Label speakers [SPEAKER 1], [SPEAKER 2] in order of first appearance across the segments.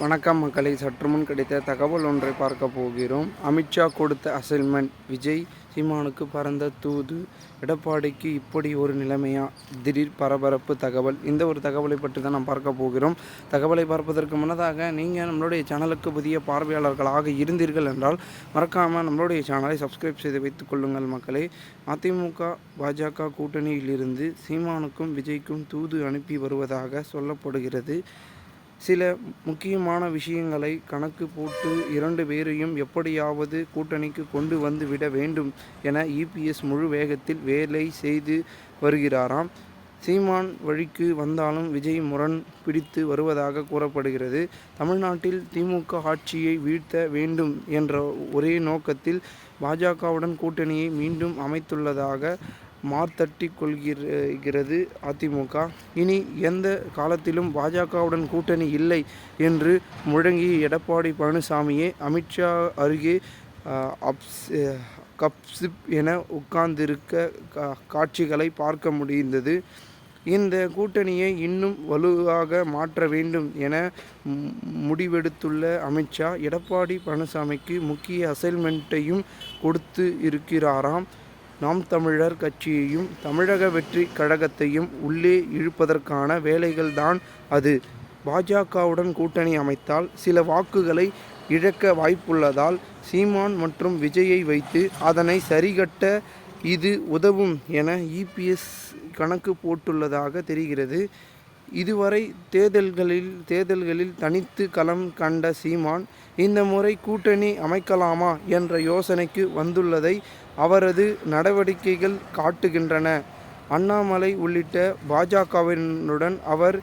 [SPEAKER 1] வணக்கம் மக்களை. சற்று முன் கிடைத்த தகவல் ஒன்றை பார்க்க போகிறோம். அமித்ஷா கொடுத்த அசைன்மெண்ட் விஜய் சீமானுக்கு பறந்த தூது. எடப்பாடிக்கு இப்படி ஒரு நிலைமையா? திடீர் பரபரப்பு தகவல். இந்த ஒரு தகவலை பற்றி தான் நாம் பார்க்க போகிறோம். தகவலை பார்ப்பதற்கு முன்னதாக நீங்கள் நம்மளுடைய சேனலுக்கு புதிய பார்வையாளர்களாக இருந்தீர்கள் என்றால் மறக்காமல் நம்மளுடைய சேனலை சப்ஸ்கிரைப் செய்து வைத்துக் கொள்ளுங்கள் மக்களே. அதிமுக பாஜக கூட்டணியிலிருந்து சீமானுக்கும் விஜய்க்கும் தூது அனுப்பி வருவதாக சொல்லப்படுகிறது. சில முக்கியமான விஷயங்களை கணக்கு போட்டு இரண்டு பேரையும் எப்படியாவது கூட்டணிக்கு கொண்டு வந்து விட வேண்டும் என இபிஎஸ் முழு வேகத்தில் வேலை செய்து வருகிறாராம். சீமான் வழிக்கு வந்தாலும் விஜய் முரண் பிடித்து வருவதாக கூறப்படுகிறது. தமிழ்நாட்டில் திமுக ஆட்சியை வீழ்த்த வேண்டும் என்ற ஒரே நோக்கத்தில் பாஜகவுடன் கூட்டணியை மீண்டும் அமைத்துள்ளதாக மார்த்தட்டி கொள்கிறது அதிமுக. இனி எந்த காலத்திலும் பாஜகவுடன் கூட்டணி இல்லை என்று முழங்கிய எடப்பாடி பழனிசாமியே அமித்ஷா அருகே அப்ஸ் கப்சிப் என உட்கார்ந்திருக்க காட்சிகளை பார்க்க முடிந்தது. இந்த கூட்டணியை இன்னும் வலுவாக மாற்ற வேண்டும் என முடிவெடுத்துள்ள அமித்ஷா எடப்பாடி பழனிசாமிக்கு முக்கிய அசைன்மெண்ட்டையும் கொடுத்து இருக்கிறாராம். நாம் தமிழர் கட்சியையும் தமிழக வெற்றி கழகத்தையும் உள்ளே இழுப்பதற்கான வேலைகள்தான் அது. பாஜகவுடன் கூட்டணி அமைத்தால் சில வாக்குகளை இழக்க வாய்ப்புள்ளதால் சீமான் மற்றும் விஜயை வைத்து அதனை சரிகட்ட இது உதவும் என இபிஎஸ் கணக்கு போட்டுள்ளதாக தெரிகிறது. இதுவரை தேர்தல்களில் தேர்தல்களில் தனித்து களம் கண்ட சீமான் இந்த முறை கூட்டணி அமைக்கலாமா என்ற யோசனைக்கு வந்துள்ளதை அவரது நடவடிக்கைகள் காட்டுகின்றன. அண்ணாமலை உள்ளிட்ட பாஜகவினுடன் அவர்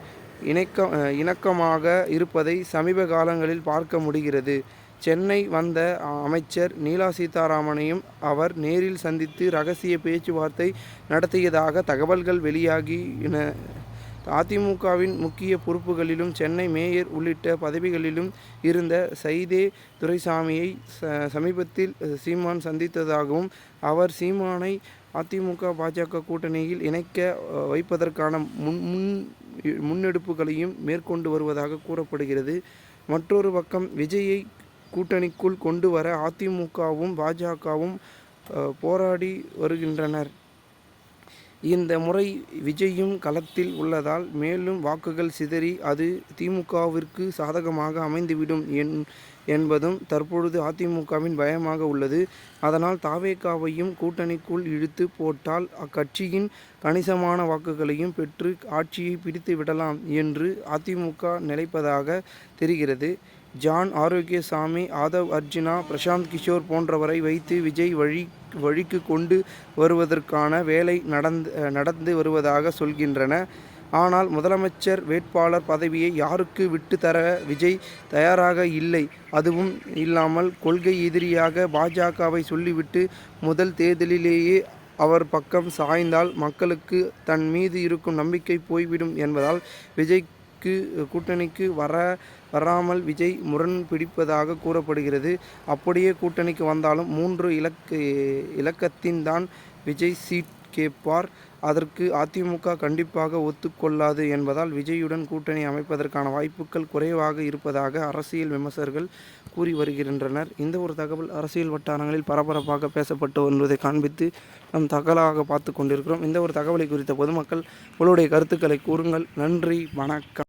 [SPEAKER 1] இணக்க இணக்கமாக இருப்பதை சமீப காலங்களில் பார்க்க முடிகிறது. சென்னை வந்த அமைச்சர் நீலா சீதாராமனையும் அவர் நேரில் சந்தித்து ரகசிய பேச்சுவார்த்தை நடத்தியதாக தகவல்கள் வெளியாகின அதிமுகவின் முக்கிய பொறுப்புகளிலும் சென்னை மேயர் உள்ளிட்ட பதவிகளிலும் இருந்த சைதே துரைசாமியை சமீபத்தில் சீமான் சந்தித்ததாகவும் அவர் சீமானை அதிமுக பாஜக கூட்டணியில் இணைக்க வைப்பதற்கான முன் முன் முன்னெடுப்புகளையும் மேற்கொண்டு வருவதாக கூறப்படுகிறது. மற்றொரு பக்கம் விஜயை கூட்டணிக்குள் கொண்டு வர அதிமுகவும் பாஜகவும் போராடி வருகின்றனர். இந்த முறை விஜயும் களத்தில் உள்ளதால் மேலும் வாக்குகள் சிதறி அது திமுகவிற்கு சாதகமாக அமைந்துவிடும் என் என்பதும் தற்பொழுது அதிமுகவின் பயமாக உள்ளது. அதனால் தாவேகாவையும் கூட்டணிக்குள் இழுத்து போட்டால் அக்கட்சியின் கணிசமான வாக்குகளையும் பெற்று ஆட்சியை பிடித்து விடலாம் என்று அதிமுக நினைப்பதாக தெரிகிறது. ஜான் ஆரோக்கியசாமி ஆதவ் அர்ஜுனா பிரசாந்த் கிஷோர் போன்றவரை வைத்து விஜய் வழி வழிக்கு கொண்டு வருவதற்கான வேலை நடந்து நடந்து வருவதாக சொல்கின்றன. ஆனால் முதலமைச்சர் வேட்பாளர் பதவியை யாருக்கு விட்டு தர விஜய் தயாராக இல்லை? அதுவும் இல்லாமல் கொள்கை எதிரியாக பாஜகவை சொல்லிவிட்டு முதல் தேர்தலிலேயே அவர் பக்கம் சாய்ந்தால் மக்களுக்கு தன் மீது இருக்கும் நம்பிக்கை போய்விடும் என்பதால் விஜய் கூட்டணிக்கு கூட்டணிக்கு வர வராமல் விஜய் முரண் பிடிப்பதாக கூறப்படுகிறது. அப்படியே கூட்டணிக்கு வந்தாலும் மூன்று இலக்கு இலக்கத்தின் தான் விஜய் சீட் கேட்பார். அதற்கு அதிமுக கண்டிப்பாக ஒத்துக்கொள்ளாது என்பதால் விஜயுடன் கூட்டணி அமைப்பதற்கான வாய்ப்புகள் குறைவாக இருப்பதாக அரசியல் விமர்சகர்கள் கூறி வருகின்றனர். இந்த ஒரு தகவல் அரசியல் வட்டாரங்களில் பரபரப்பாக பேசப்பட்டு வருவதை காண்பித்து நம் தகவலாக பார்த்து கொண்டிருக்கிறோம். இந்த ஒரு தகவலை குறித்த பொதுமக்கள் உங்களுடைய கருத்துக்களை கூறுங்கள். நன்றி வணக்கம்.